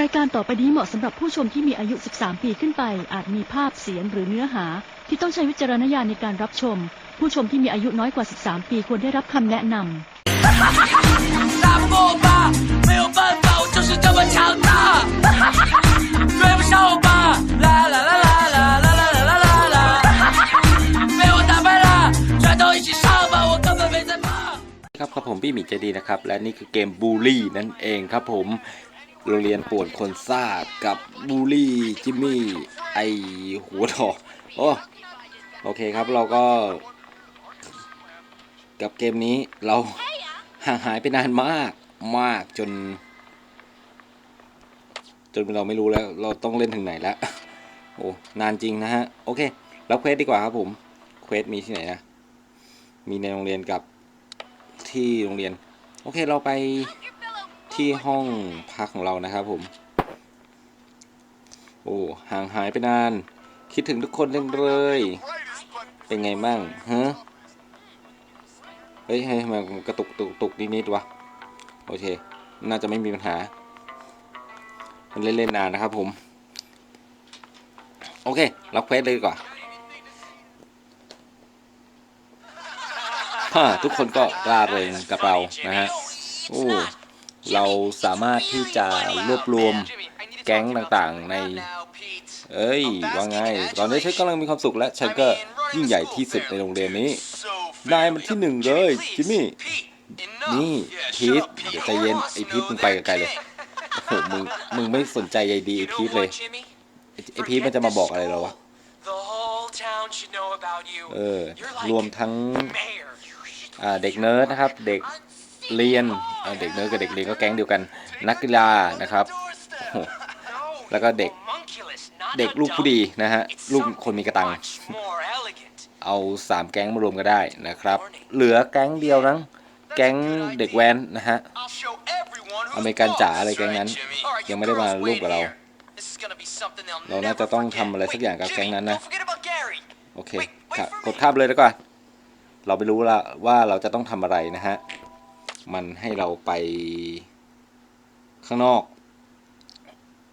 รายการต่อไปนี้เหมาะสำหรับผู้ชมที่มีอายุ 13 ปีขึ้นไป อาจมีภาพเสียงหรือเนื้อหา ที่ต้องใช้วิจารณญาณในการรับชม ผู้ชมที่มีอายุน้อยกว่า 13 ปีควรได้รับคำแนะนำ 沙漠吧，没有办法，我就是这么强大。追不上我吧，啦啦啦啦啦啦啦啦啦啦啦，被我打败了，全都一起上吧，我根本没在怕。 ครับครับผมพี่หมีใจดีนะครับ และนี่คือเกมบูลลี่นั่นเองครับผม โรงเรียนปวนคนซ่ากับบูลี่จิมมี่ไอหัวทอโอ้โอเคครับเราก็ กับเกมนี้เราห่างหายไปนานมากมากจน จนเราไม่รู้แล้ว เราต้องเล่นถึงไหนแล้ว โอ้นานจริงนะฮะ โอเค แล้วเควสดีกว่าครับผม เควสมีที่ไหนนะ มีในโรงเรียนกับที่โรงเรียน โอเคเราไป ที่ห้องพักของเรานะครับผม โอ้ห่างหายไปนาน คิดถึงทุกคนเลย เป็นไงบ้างฮะเฮ้ยเฮ้ยมมันกระตุกตุกตุกนิดๆวะโอเค น่าจะไม่มีปัญหา มันเล่นๆนานนะครับผม โอเค รับเควสเลยดีกว่าฮ่าทุกคนก็ร่าเริงกับเรานะฮะ โอ้ เราสามารถที่จะรวบรวมแก๊งต่างๆใน เอ้ยว่าไง ตอนนี้ฉันกำลังมีความสุขและฉันก็ยิ่งใหญ่ที่สุดในโรงเรียนนี้ นายมันที่หนึ่งเลยจิมมี่ นี่พีทเดี๋ยวใจเย็นไอพีทมึงไปไกลเลยโอ้โหมึงมึงไม่สนใจใยดีไอพีทเลยไอ้ไอพีทมันจะมาบอกอะไรเราวะเออรวมทั้งอ่าเด็กเนิร์ดนะครับ เด็ก เรียนเด็กเนิร์ดกับเด็กเรียนก็แก๊งเดียวกัน นักกีฬานะครับแล้วก็เด็กเด็กลูกผู้ดีนะฮะลูกคนมีกระตังเอาสามแก๊งมารวมกันได้นะครับ เหลือแก๊งเดียวนั้งแก๊งเด็กแว้นนะฮะอเมริกันจ๋าอะไรแก๊งนั้น ยังไม่ได้มาร่วมกับเรา เราน่าจะต้องทำอะไรสักอย่างกับแก๊งนั้นนะ โอเคครับกดข้ามเลยแล้วก่อนเราไม่รู้ละว่าเราจะต้องทำอะไรนะฮะ มันให้เราไปข้างนอก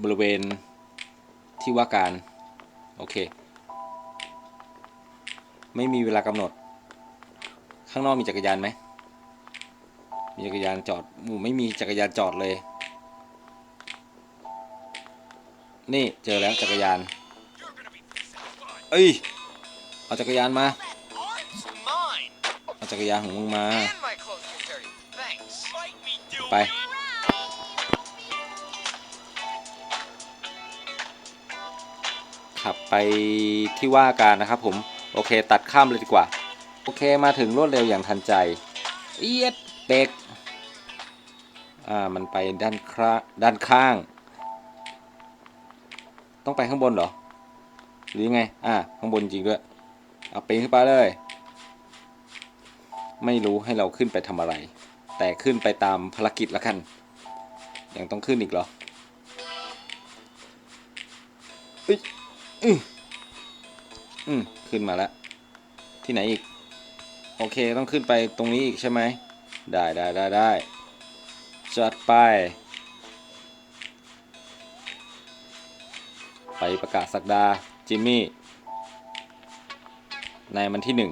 บริเวณที่ว่าการ โอเค ไม่มีเวลากำหนด ข้างนอกมีจักรยานไหมมีจักรยานจอดหมูไม่มีจักรยานจอดเลย นี่เจอแล้วจักรยาน เอ้ย เอาจักรยานมา เอาจักรยานของมึงมา ไป ขับไปที่ว่าการนะครับผม โอเคตัดข้ามเลยดีกว่า โอเคมาถึงรวดเร็วอย่างทันใจ เอียดเบรกอ่ามันไปด้านคราด้านข้าง ต้องไปข้างบนเหรอ หรือยังไง อ่าข้างบนจริงด้วยเอาปีนขึ้นไปเลย ไม่รู้ให้เราขึ้นไปทำอะไร แต่ขึ้นไปตามภารกิจล้วกัน ยังต้องขึ้นอีกเหรออ้ยอืมอืมขึ้นมาแล้ว ที่ไหนอีก โอเคต้องขึ้นไปตรงนี้อีกใช่ไหม ได้ได้ได้ได้จัดไป ไปประกาศสักดา จิมมี่นายมันที่หนึ่ง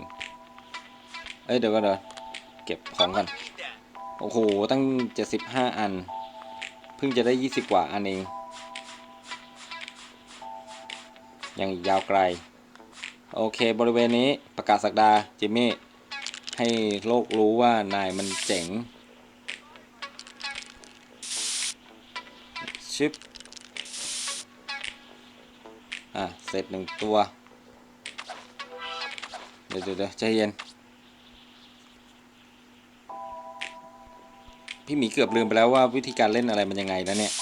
เอ้ย เดี๋ยวก็เดี๋ยวเก็บของก่อน โอ้โห ตั้งเจ็ดสิบห้าอัน เพิ่งจะได้ยี่สิบกว่าอันเอง ยังอีกยาวไกล โอเค บริเวณนี้ประกาศสักดา จิมมี่ ให้โลกรู้ว่านายมันเจ๋ง ชิป อะ เสร็จหนึ่งตัว เดี๋ยวเดี๋ยวเดี๋ยวใจเย็น พี่หมีเกือบลืมไปแล้วว่าวิธีการเล่นอะไรมันยังไงแล้วเนี่ย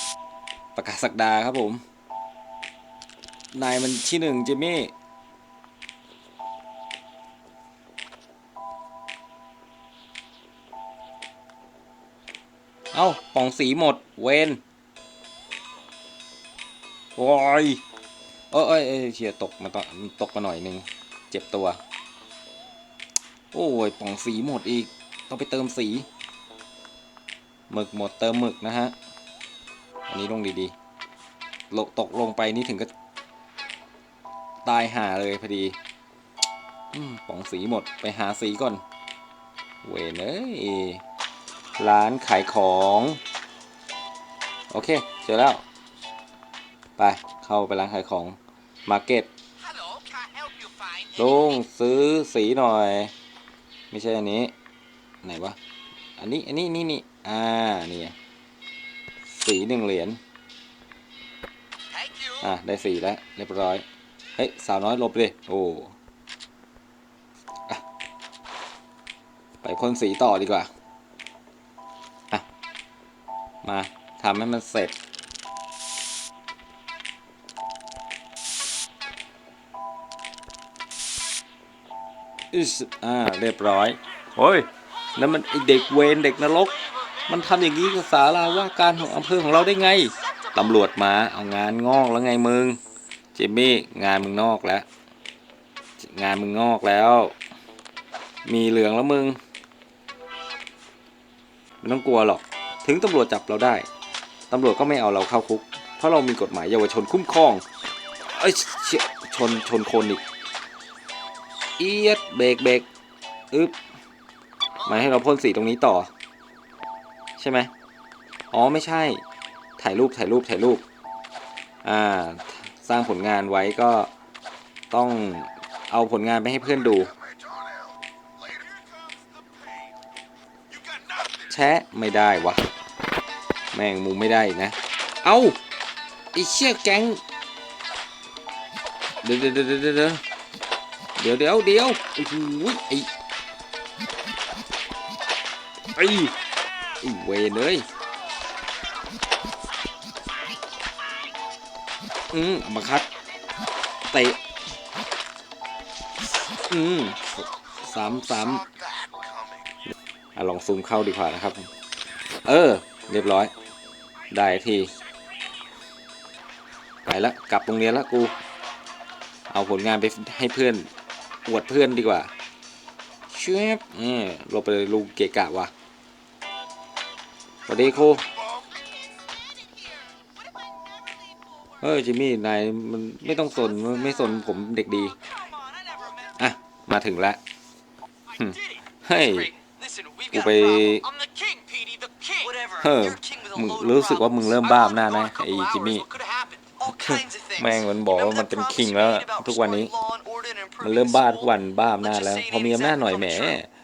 ประกาศสักดาครับผม นายมันที่หนึ่งจิมมี่เอ้าป่องสีหมด เวนโอ้ยเอ้ยเอ้ยเอ้ยเชียตกมาตอนตกมาหน่อยหนึง เจ็บตัว โอ้ยป่องสีหมดอีก ต้องไปเติมสี หมึกหมดเติมหมึกนะฮะ อันนี้ลงดีๆลงตกลงไปนี่ถึงก็ ตายห่าเลยพอดีอืมป๋องสีหมดไปหาสีก่อน เวนเอ้ย ร้านขายของ โอเค เจอแล้ว ไป เข้าไปร้านขายของมาร์เก็ต Hello, can I help you find ลุงซื้อสีหน่อย ไม่ใช่อันนี้ ไหนวะ อันนี้ อันนี้ นี่นี่ อ่า นี่ไงสีหนึ่งเหรียญ Thank you. อะ ได้สีแล้ว เรียบร้อย เฮ้ย สาวน้อยหลบเลย โอ้อะไปพ่นสีต่อดีกว่า อะ มาทำให้มันเสร็จอิสอ่า เรียบร้อย โอ้ยนั่นมันไอเด็กเวรเด็กนรก มันทำอย่างนี้กับสาราว่าการของอำเภอของเราได้ไงตำรวจมาเอางานงอกแล้วไงมึงเจมี่งานมึงนอกแล้ว งานมึงงอกแล้ว มีเหลืองแล้วมึงไม่ต้องกลัวหรอก ถึงตำรวจจับเราได้ตำรวจก็ไม่เอาเราเข้าคุก เพราะเรามีกฎหมายเยาวชนคุ้มครองเอ้ยเชี่ยชนชนคนอีกเอียดเบรกเบรกอึ๊บมาให้เราพ่นสีตรงนี้ต่อ ใช่ไหมอ๋อไม่ใช่ ถ่ายรูปถ่ายรูปถ่ายรูป อ่า สร้างผลงานไว้ก็ต้องเอาผลงานไปให้เพื่อนดู แชะไม่ได้วะ แม่งมูไม่ได้อีกนะ เอาไอเชี่ยแก๊ง เดี๋ยวเดี๋ยวเดี๋ยวเดี๋ยวเดี๋ยวเดี๋ยวเดี๋ยวโอ้โหไอไอไอ เวเลยอืมอมาคัดเตะอืมสามสามอะลองซูมเข้าดีกว่านะครับ เออ เรียบร้อย ได้ทีไปละกลับโรงเรียนละกู เอาผลงานไปให้เพื่อนอวดเพื่อนดีกว่าเชฟเออลงไปเลยลุงเกะกะว่ะ สวัสดีครู เฮ้ยจิมมี่นายมันไม่ต้องสนไม่สนผมเด็กดี อะ มาถึงแล้วเฮ้ยกูไปเฮ้ยมึงรู้สึกว่ามึงเริ่มบ้ามหน้านะไอ้จิมมี่แม่งมันบอกว่ามันเป็นคิงแล้วทุกวันนี้ มันเริ่มบ้าทุกวันบ้ามหน้าแล้ว พอมีอำนาจหน่อยแหม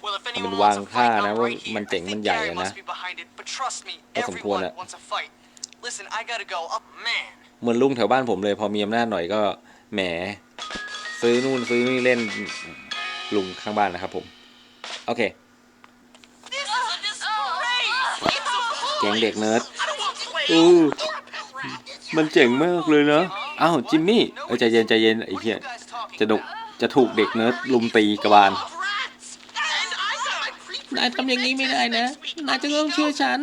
มัน anyone วาง wants a ท่า fight, นะ I'm ว่า right here. มัน I เจ๋ง think มันใหญ่ Gary อะนะ must be behind it, but trust me, พอสมควร everyone อะ wants a fight. Listen, I gotta go. Oh, man. เหมือนลุงแถวบ้านผมเลย พอมีอำนาจหน่อยก็แหม ซื้อนู่นซื้อนี่เล่นลุงข้างบ้านนะครับผม โอเค This is a disgrace. It's a แก๊งเด็กเนิร์ด I don't want to play. อู้มันเจ๋งมากเลยนะอ้าวจิมมี่เออใจเย็นใจเย็นไอ้ What are เหี้ย you guys talking จะดุ about? จะถูกเด็กเนิร์ดลุมตีกระบาล นายทำอย่างนี้ไม่ได้นะ นายจะต้องเชื่อฉัน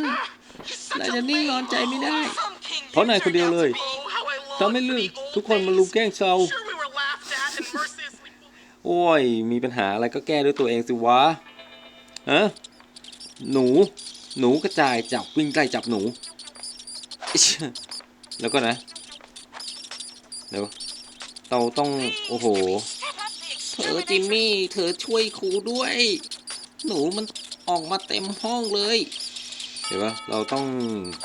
นายจะนิ่งนอนใจไม่ได้ Some king เพราะนายคนเดียวเลย Oh, how I love ทำให้เรื่อง the old ทุกคนมาลุมแกล้งเรา Sure, we were laughed at and mercilessly โอ้ย มีปัญหาอะไรก็แก้ด้วยตัวเองสิวะฮะหนู หนูกระจายจับวิ่งใกล้จับหนูอิ๊ชแล้วก็นะ เดี๋ยว เราต้อง โอ้โห เธอจิมมี่ เธอช่วยครูด้วย หนูมันออกมาเต็มห้องเลยเดี๋ยวว่าเราต้อง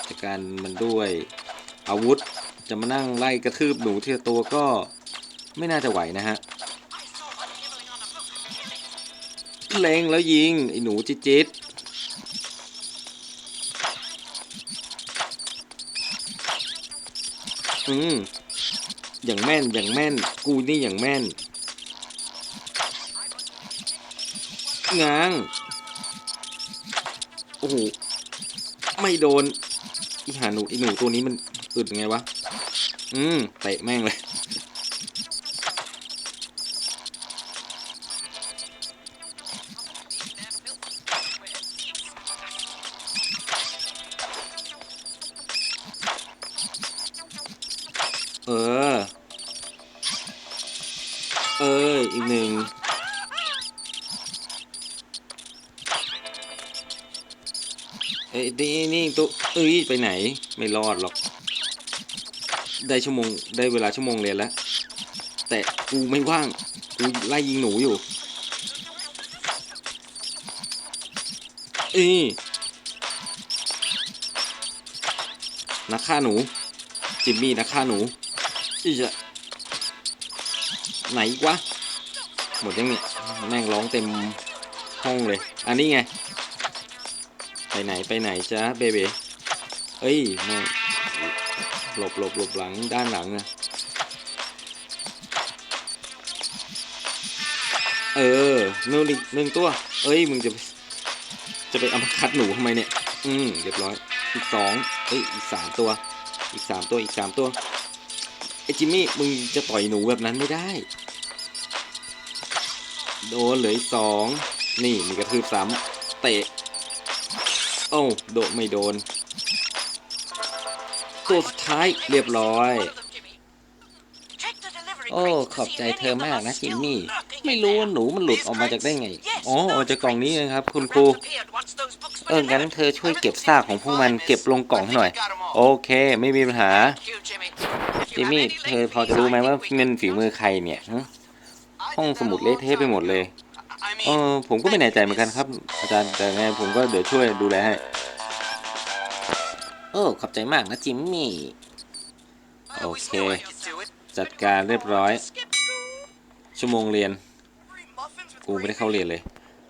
จัดการมันด้วยอาวุธจะมานั่งไล่กระทืบหนูทีละตัวก็ไม่น่าจะไหวนะฮะเล็งแล้วยิงไอ้หนูจิจิตอืมอย่างแม่นอย่างแม่น กูนี่อย่างแม่น ง้าง โอ้โห ไม่โดนอีหาหนูอีหนูตัวนี้มันอึดยังไงวะ อืมเตะแม่งเลย ไปไหนไม่รอดหรอก ได้ชั่วโมงได้เวลาชั่วโมงเรียนแล้ว แต่กูไม่ว่าง กูไล่ยิงหนูอยู่ เอ้ยนักฆ่าหนู จิมมี่นักฆ่าหนูอีจะไหนอีกวะ หมดยังเนี่ยแม่งร้องเต็มห้องเลย อันนี้ไง ไปไหนไปไหนจ้าเบเบ เอ้ยแม่หลบหลบหลบหลังด้านหลังอะเออนู่นอีกหนึ่งตัว เอ้ย มึงจะ จะไปเอามาคัดหนูทำไมเนี่ย อืมเรียบร้อย อีกสองเอ้ย อีกสามตัว อีกสามตัว อีกสามตัว ไอ้จิมมี่ มึงจะต่อยหนูแบบนั้นไม่ได้ โดนเหลืออีกสอง นี่ มีกระทืบซ้ำเตะ โอ้าโดนไม่โดน ตัวสุดท้ายเรียบร้อย โอ้ ขอบใจเธอมากนะจิมมี่ ไม่รู้ว่าหนูมันหลุดออกมาจากได้ไง อ๋อออกจากกล่องนี้นะครับ คุณครู เอองั้นเธอช่วยเก็บซากของพวกมันเก็บลงกล่องให้หน่อย โอเค ไม่มีปัญหา จิมมี่ เธอพอจะรู้ไหมว่าเงินฝีมือใครเนี่ยฮะห้องสมุดเละเทะไปหมดเลย เออผมก็ไม่แน่ใจเหมือนกันครับ อาจารย์แต่ไงผมก็เดี๋ยวช่วยดูแลให้ โอ้ขอบใจมากนะจิมมี่ โอเค จัดการเรียบร้อย ชั่วโมงเรียน กูไม่ได้เข้าเรียนเลย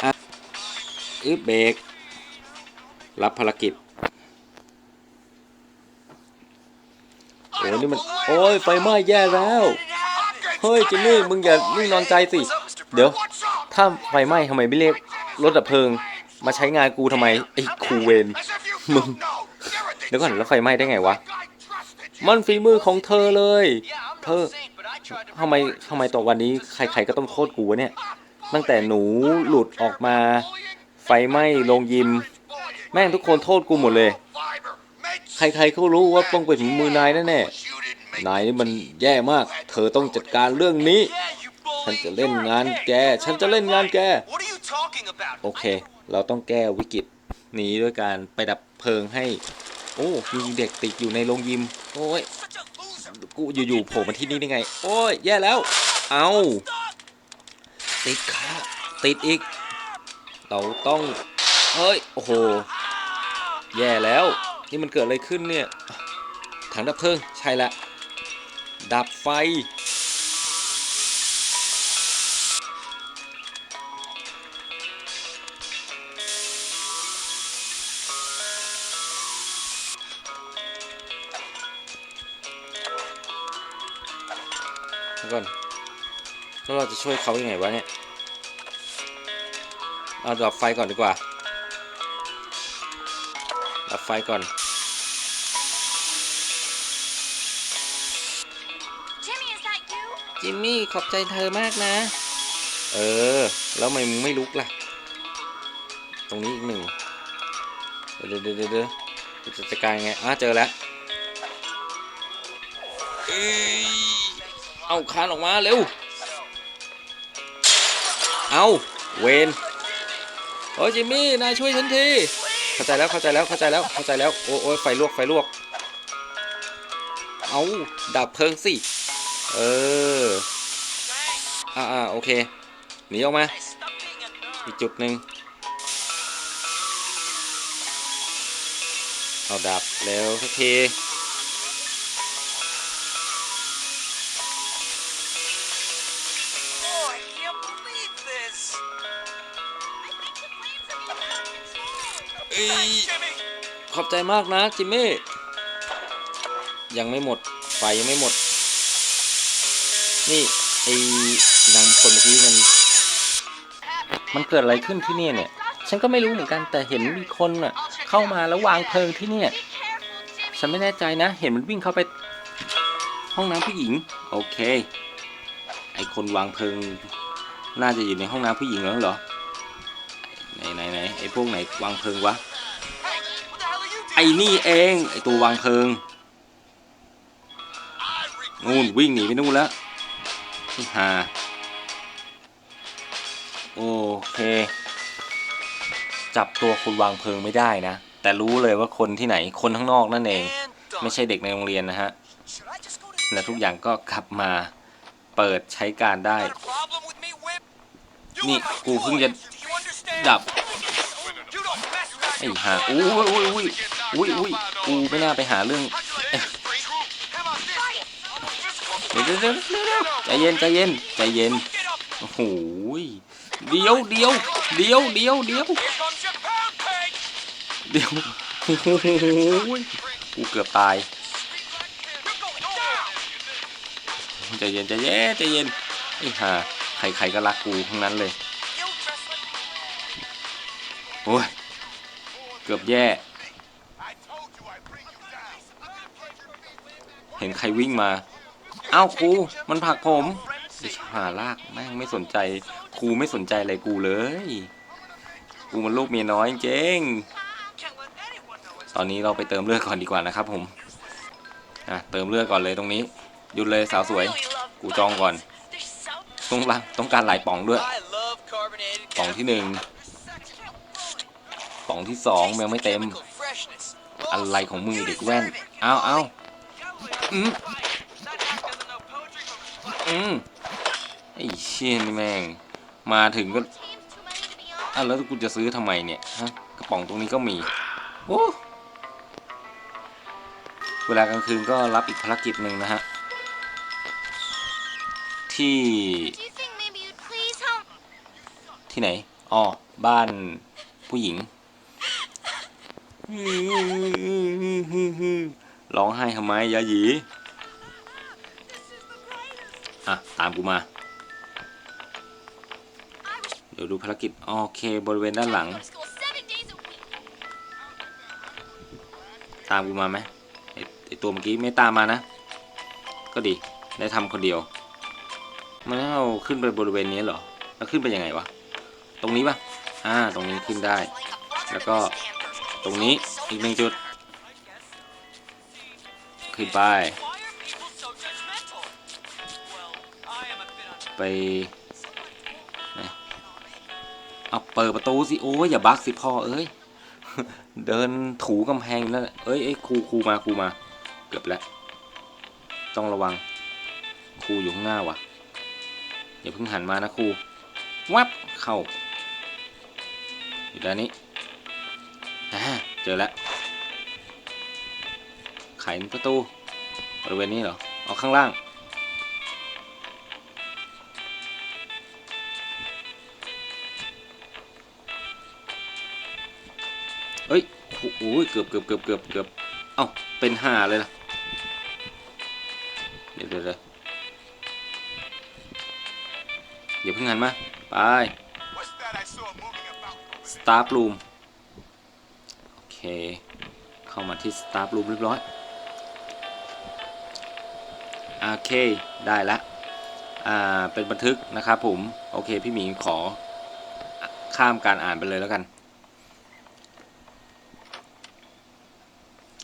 อะอึบเบรกรับภารกิจโอ้นี่มัน โอ้ยไฟไหม้แย่แล้ว เฮ้ยจิมมี่มึงอย่านิ่งนอนใจสิ เดี๋ยว ถ้าไฟไหม้ทำไมไม่เรียกรถดับเพลิง มาใช้งานกูทำไมไอ้ครูเวนมึงเดี๋ยวก่อนแล้วไฟไหม้ได้ไงวะ มันฝีมือของเธอเลย เธอทำไมทำไมต่อวันนี้ใครๆก็ต้องโทษกูเนี่ย ตั้งแต่หนูหลุดออกมา ไฟไหม้โรงยิม แม่งทุกคนโทษกูหมดเลย ใครๆเขารู้ว่าต้องเป็นฝีมือนายแน่ๆนายนี่มันแย่มาก เธอต้องจัดการเรื่องนี้ ฉันจะเล่นงานแก ฉันจะเล่นงานแก โอเค เราต้องแก้วิกฤตนี้ด้วยการไปดับเพลิงให้ โอ้มีเด็กติดอยู่ในโรงยิม โอ้ย กูอยู่ๆโผล่มาที่นี่ได้ไง โอ้ย แย่แล้ว เอาติดขาติดอีก เราต้อง เฮ้ย โอ้โห แย่แล้ว นี่มันเกิดอะไรขึ้นเนี่ย ถังดับเพลิง ใช่ละ ดับไฟ ก่อนแล้วเราจะช่วยเขายังไงวะเนี่ยเอาดับไฟก่อนดีกว่า ดับไฟก่อน จิมมี่ขอบใจเธอมากนะ เออ แล้วทำไมมึงไม่ลุกล่ะ ตรงนี้อีกหนึ่ง เดี๋ยวเดี๋ยวเดี๋ยวเดี๋ยวจะจัดการยังไงอะเจอแล้ว เอาคานออกมาเร็ว เอาเวนโอ้ยจิมมี่นายช่วยฉันทีเข้าใจแล้วเข้าใจแล้วเข้าใจแล้วเข้าใจแล้วโอ้โอ้ยไฟลวกไฟลวก เอาดับเพลิงสิเอออ่าอ่าโอเคหนีออกมาอีกจุดหนึ่งเอาดับแล้วสักที ขอบใจมากนะจิมมี่ ยังไม่หมด ไฟยังไม่หมด นี่ไอ้นางคนเมื่อกี้มัน มันเกิดอะไรขึ้นที่นี่เนี่ย ฉันก็ไม่รู้เหมือนกันแต่เห็นมีคนอะ เข้ามาแล้ววางเพลิงที่เนี่ย ฉันไม่แน่ใจนะ เห็นมันวิ่งเข้าไป ห้องน้ำผู้หญิง โอเค ไอคนวางเพลิง น่าจะอยู่ในห้องน้ำผู้หญิงแล้วเหรอ ไหนไหนไหนไอพวกไหนวางเพลิงวะ ไอ้นี่เอง ไอตัววางเพลิงนู่นวิ่งหนีไปนู่นแล้วที่หาโอเค จับตัวคนวางเพลิงไม่ได้นะ แต่รู้เลยว่าคนที่ไหนคนข้างนอกนั่นเอง ไม่ใช่เด็กในโรงเรียนนะฮะ และทุกอย่างก็กลับมาเปิดใช้การได้ Got a problem with me, Whip? You Ni, and my ku พิ่งจะดับไอ้ห่าอุ้ยอุ้ยอุ้ย อุ้ยอุ้ยกูไม่น่าไปหาเรื่องเดี๋ยวเดี๋ยวเดี๋ยวใจเย็นใจเย็นใจเย็นโอ้โหยเดี๋ยวเดี๋ยวเดี๋ยวเดี๋ยวเดี๋ยวเดี๋ยวโอ้โหยกูเกือบตายใจเย็นใจเย็นใจเย็นไอ้ห่าใครๆก็รักกูทั้งนั้นเลยโอ้ยเกือบแย่ เห็นใครวิ่งมาเอ้าครูมันผลักผมหาลากแม่งไม่สนใจครูไม่สนใจอะไรกูเลยกูมันลูกเมียน้อยจริงตอนนี้เราไปเติมเลือดก่อนดีกว่านะครับผมอะเติมเลือดก่อนเลยตรงนี้หยุดเลยสาวสวย กูจองก่อนต้องละต้องการหลายป๋องด้วยป๋องที่หนึ่งป๋องที่สองยังไม่เต็ม อะไรของมึงไอ้เด็กแว่นเอาเอา อืมอืมไอ้เชี่ยนี่แม่ง มาถึงก็อะแล้วกูจะซื้อทำไมเนี่ยฮะกระป๋องตรงนี้ก็มีโอ้เวลากลางคืนก็รับอีกภารกิจหนึ่งนะฮะ ที่ ที่ไหนอ๋อบ้านผู้หญิง ร้องไห้ทำไมยาหยีอะ ตามกูมา เดี๋ยวดูภารกิจ โอเค บริเวณด้านหลัง ตามกูมาไหมไอไอตัวเมื่อกี้ไม่ตามมานะ ก็ดี ได้ทำคนเดียว มันเราขึ้นไปบริเวณนี้เหรอ แล้วขึ้นไปยังไงวะ ตรงนี้ปะอ่า ตรงนี้ขึ้นได้ แล้วก็ตรงนี้อีกหนึ่งจุด ขึ้นไป Why are people so judgmental? Well, I am a bit on ไปไหนเอาเปิดประตูสิ โอ้ยอย่าบักสิพ่อเอ้ย เดินถูกำแพงอยู่นั่นแหละเอ้ยเอ้ยครูครูมาครูมา เกือบแล้ว ต้องระวัง ครูอยู่ข้างหน้าว่ะอย่าเพิ่งหันมานะครูวับเข้า อยู่ด้านนี้อ่าเจอแล้ว ไขประตูบริเวณนี้เหรอเอาข้างล่างเอ้ยโอ้โหเกือบเกือบเกือบเกือบเกือบเอ้าเป็นห่าเลยล่ะ เดี๋ยวเดี๋ยวเดี๋ยวเพิ่งหันมา ไป What's that I saw moving about? Star Room โอเค เข้ามาที่ Star Room เรียบร้อย โอเคได้ละอ่าเป็นบันทึกนะครับผม โอเค พี่หมีขอข้ามการอ่านไปเลยแล้วกัน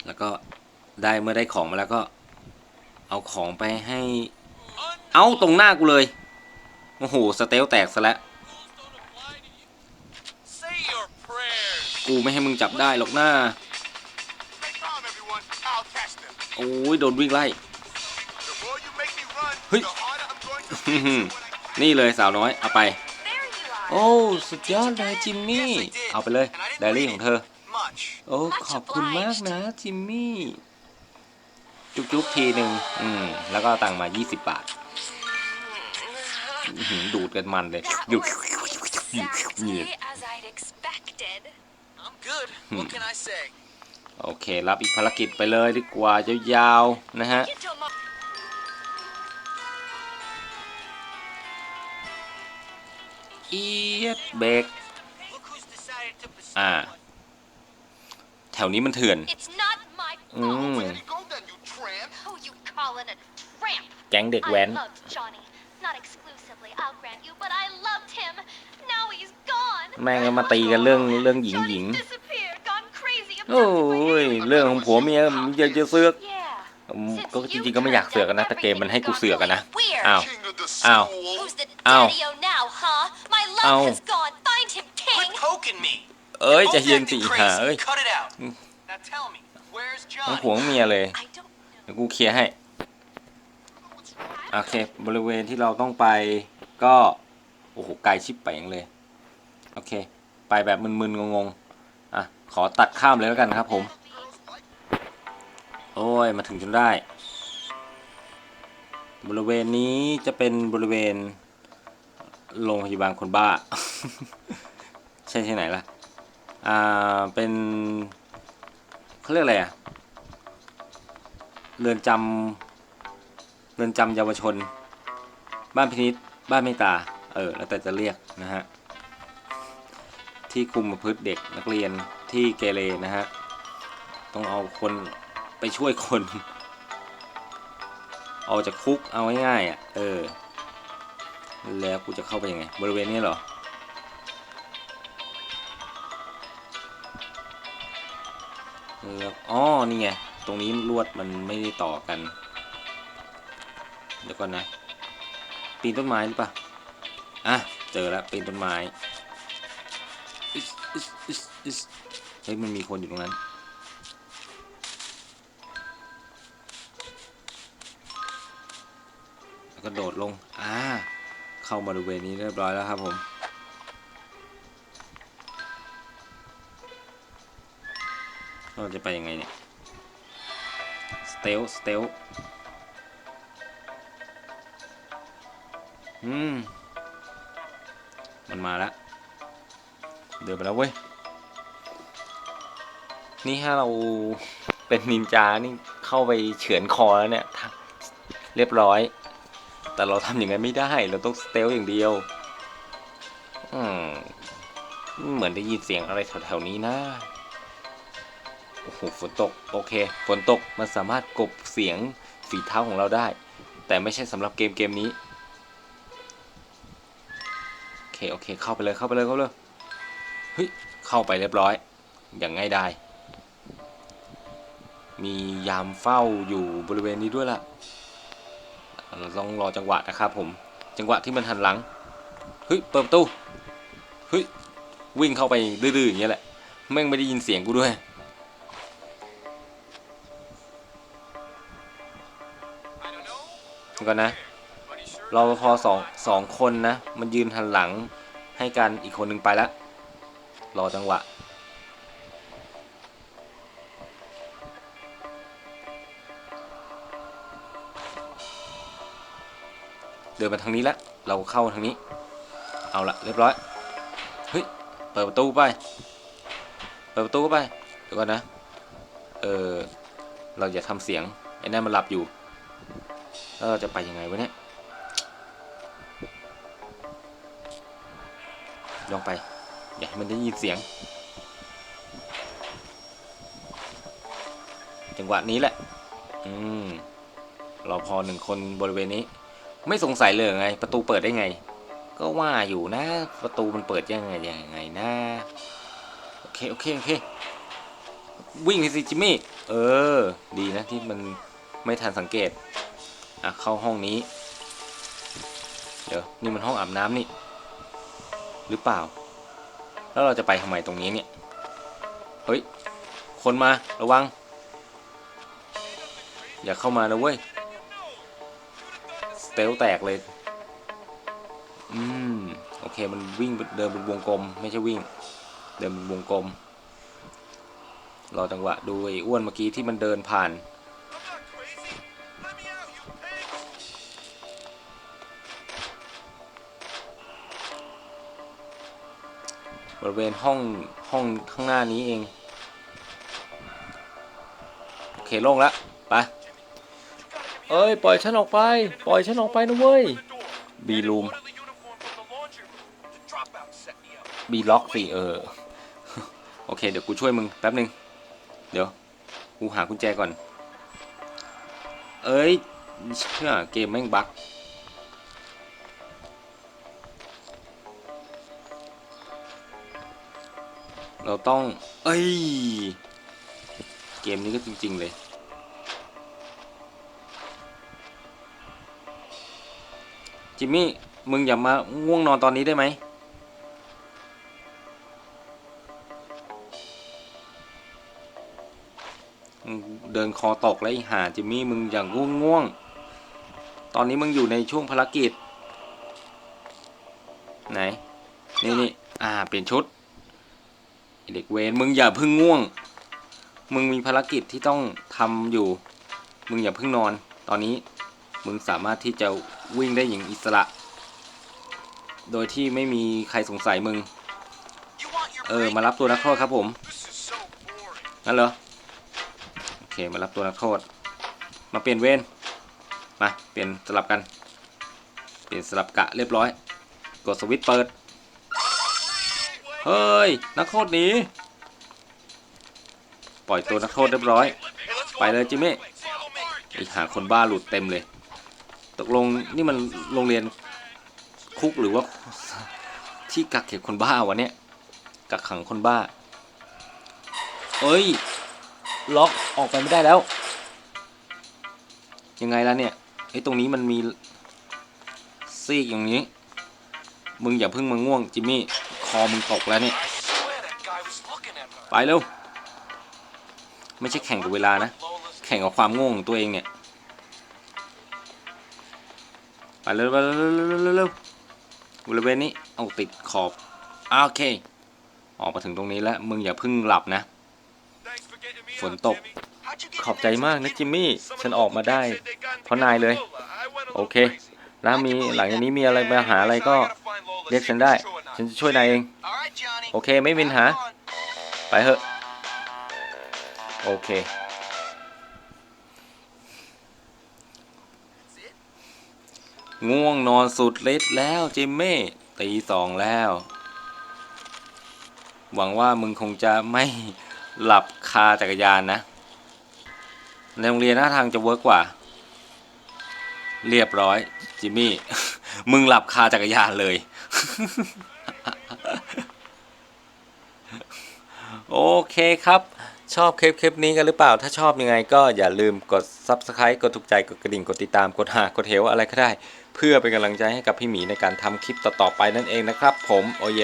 แล้วก็ได้เมื่อได้ของมาแล้วก็เอาของไปให้ เอาตรงหน้ากูเลย โอ้โห สเตลแตกซะแล้ว กูไม่ให้มึงจับได้หรอกหน้า โอ้ย โดนวิ่งไล่ when I catch นี่เลยสาวน้อย เอาไป There you are. โอ้ สุดยอดเลยจิมมี่ เอาไปเลยไดอารี่ของเธอ much. โอ้ ขอบคุณมากนะ จิมมี่ จุ๊บๆทีหนึ่งอืม แล้วก็เอาตังค์มา 20 บาทอื้อหือดูดกันมันเลย That ดู was exactly as I'd expected. I'm good. Hmm. What can I say? โอเค รับอีกภารกิจไปเลยดีกว่ายาวๆ นะฮะ เอียดเบรก Look who's decided to pursue Ah. one. แถวนี้มันเถื่อน It's not my อื fault. ม Go then, you tramp. Who you calling a tramp? แก๊งเด็ก I แว้น loved Johnny. Not exclusively, I'll grant you, but I loved him. Now he's gone. แม่งก็มาตีกันเรื่องเรื่องหญิงหญิง Johnny's disappeared, gone crazy, โอ้ abducted by ย anyone เรื่องของผัวเมียมึงจะจะเสือก Yeah. อืมก็จริงๆก็ไม่อยากเสือกกันนะแต่เกมมันให้กูเสือกกันนะ Weird. อ้าว King of the Ow. school. Who's My love Ow. has gone. Find him, Quit King. poking me. เอ้ย Both ใจะเย็นสิ acting หา crazy. เอ้ย Cut it out. Mm. Now tell me, where's ทั้ง Johnny? ผัวทั้งเมียเลย I don't know. เดี๋ยวกูเคลียร์ให้ โอเค บริเวณที่เราต้องไปก็ โอ้โห ไกลชิบไปงเลย โอเค ไปแบบมึนๆ งงๆ อะ ขอตัดข้ามเลยแล้วกันครับผม โอ้ย มาถึงจนได้ บริเวณนี้จะเป็นบริเวณ โรงพยาบาลคนบ้า ใช่ที่ไหนล่ะ อ่า เป็นเขาเรียกอะไรอะเรือนจำเรือนจำเยาวชน บ้านพินิษบ้านเมตตา เออ แล้วแต่จะเรียกนะฮะ ที่คุมประพฤติเด็กนักเรียนที่เกเรนะฮะ ต้องเอาคนไปช่วยคน ออกจากคุกเอาง่ายๆอะ เออ แล้วกูจะเข้าไปยังไง บริเวณนี้เหรอ แล้วอ๋อ นี่ไง ตรงนี้ลวดมันไม่ได้ต่อกัน เดี๋ยวก่อนนะ ปีนต้นไม้หรือเปล่าอะ เจอแล้วปีนต้นไม้เฮ้ย มันมีคนอยู่ตรงนั้นแล้วก็โดดลง อ่า เข้ามาบริเวณนี้เรียบร้อยแล้วครับผม เราจะไปยังไงเนี่ย สเตล สเตล อืม มันมาแล้ว เดินไปแล้วเว้ย นี่ถ้าเราเป็นนินจา นี่เข้าไปเฉือนคอแล้วเนี่ย เรียบร้อย แต่เราทำอย่างนั้นไม่ได้ เราต้องสเตลอย่างเดียว อืม เหมือนได้ยินเสียงอะไรแถวๆนี้นะ โอ้โห ฝนตก โอเค ฝนตก มันสามารถกบเสียงฝีเท้าของเราได้ แต่ไม่ใช่สำหรับเกมเกมนี้ โอเค โอเค เข้าไปเลย เข้าไปเลย เข้าเลย เฮ้ย เข้าไปเรียบร้อย อย่างง่ายได้มียามเฝ้าอยู่บริเวณนี้ด้วยล่ะ เราต้องรอจังหวะนะครับผม จังหวะที่มันหันหลัง เฮ้ย เปิดประตู เฮ้ย วิ่งเข้าไปดื้อๆอย่างเงี้ยแหละ แม่งไม่ได้ยินเสียงกูด้วย ก่อนนะรอพอสองสองคนนะ มันยืนหันหลังให้กันอีกคนหนึ่งไปแล้ว รอจังหวะ เดินมาทางนี้แล้วเราเข้าทางนี้ เอาละเรียบร้อย เฮ้ย เปิดประตูไป เปิดประตูไป เดี๋ยวก่อนนะ เออ เราอย่าทำเสียง ไอ้นั่นมันหลับอยู่ แล้วเราจะไปยังไงวะเนี่ย ลองไป อย่าให้มันได้ยินเสียง จังหวะนี้แหละ อืม เราพอหนึ่งคนบริเวณนี้ ไม่สงสัยเลยไง ประตูเปิดได้ไง ก็ว่าอยู่นะ ประตูมันเปิดยังไงยังไงนะ โอเค โอเค โอเค วิ่งไปสิจิมมี่ เออ ดีนะที่มันไม่ทันสังเกต อะ เข้าห้องนี้ เดี๋ยว นี่มันห้องอาบน้ำนี่ หรือเปล่า แล้วเราจะไปทำไมตรงนี้เนี่ย เฮ้ย คนมา ระวัง อย่าเข้ามานะเว้ย เตลแตกเลย อืม โอเค มันวิ่งเดินเป็นวงกลม ไม่ใช่วิ่ง เดินเป็นวงกลม รอจังหวะดูไอ้อ้วนเมื่อกี้ที่มันเดินผ่าน บริเวณห้องห้องข้างหน้านี้เอง โอเคโล่งแล้วไป เอ้ย ปล่อยฉันออกไป ปล่อยฉันออกไปนะเว้ย บีรูม บีล็อกสิเออ โอเค เดี๋ยวกูช่วยมึงแป๊บนึง เดี๋ยว กูหากุญแจก่อน เอ้ย เชื่อเกมแม่งบั๊กเราต้อง เอ้ย เกมนี้ก็จริง ๆ เลย จิมมี่ มึงอย่ามาง่วงนอนตอนนี้ได้ไหม เดินคอตกแล้วไอ้ห่าจิมมี่ มึงอย่างง่วงง่วง ตอนนี้มึงอยู่ในช่วงภารกิจ ไหน นี่นี่อ่า เปลี่ยนชุด เด็กเวนมึงอย่าพึ่งง่วง มึงมีภารกิจที่ต้องทำอยู่ มึงอย่าพึ่งนอน ตอนนี้ มึงสามารถที่จะ วิ่งได้อย่างอิสระ โดยที่ไม่มีใครสงสัยมึง เออ มารับตัวนักโทษครับผมนั่นเหรอ โอเค มารับตัวนักโทษ มาเปลี่ยนเวรมา เปลี่ยนสลับกัน เปลี่ยนสลับกะเรียบร้อย กดสวิตช์เปิด เฮ้ย นักโทษหนี ปล่อยตัวนักโทษเรียบร้อย ไปเลยจิมมี่ไอหาคนบ้าหลุดเต็มเลย ตกลงนี่มันโรงเรียนคุกหรือว่าที่กักเก็บคนบ้าวะเนี่ย กักขังคนบ้า เอ้ย ล็อกออกไปไม่ได้แล้ว ยังไงล่ะเนี่ยไอ้ตรงนี้มันมีซีกอย่างนี้ มึงอย่าเพิ่งมาง่วงจิมมี่ คอมึงตกแล้วเนี่ย ไปเร็ว ไม่ใช่แข่งกับเวลานะ แข่งกับความง่วงของตัวเองเนี่ย เร็วไปเร็วเร็วเร็วเร็วบริเวณนี้เอาติดขอบโอเค ออกมาถึงตรงนี้แล้ว มึงอย่าพิ่งหลับนะ ฝนตก ขอบใจมากนะจิมมี่ ฉันออกมาได้ เพราะนายเลย โอเค แล้วมีหลังจากนี้มีอะไรมาหาอะไรก็เรียกฉันได้ ฉันจะช่วยนายเอง โอเคไม่มีปัญหา ไปเถอะ โอเค ง่วงนอนสุดฤทธิ์แล้วจิมมี่ตีสองแล้ว หวังว่ามึงคงจะไม่หลับคาจักรยานนะ ในโรงเรียนหน้าทางจะเวิร์กกว่า เรียบร้อยจิมมี่ มึงหลับคาจักรยานเลย โอเคครับชอบคลิปคลิปนี้กันหรือเปล่า ถ้าชอบยังไงก็อย่าลืมกด Subscribe กดถูกใจ กดกระดิ่ง กดติดตาม กดหากดเหวอะไรก็ได้ เพื่อเป็นกำลังใจให้กับพี่หมีในการทำคลิปต่อๆไปนั่นเองนะครับ ผมโอเย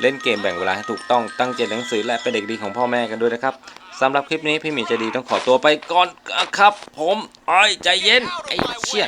เล่นเกมแบ่งเวลาให้ถูกต้องตั้งใจหนังสือและเป็นเด็กดีของพ่อแม่กันด้วยนะครับสำหรับคลิปนี้พี่หมีจะดีต้องขอตัวไปก่อนครับ ผมอ้อยใจเย็นไอ้เชี่ย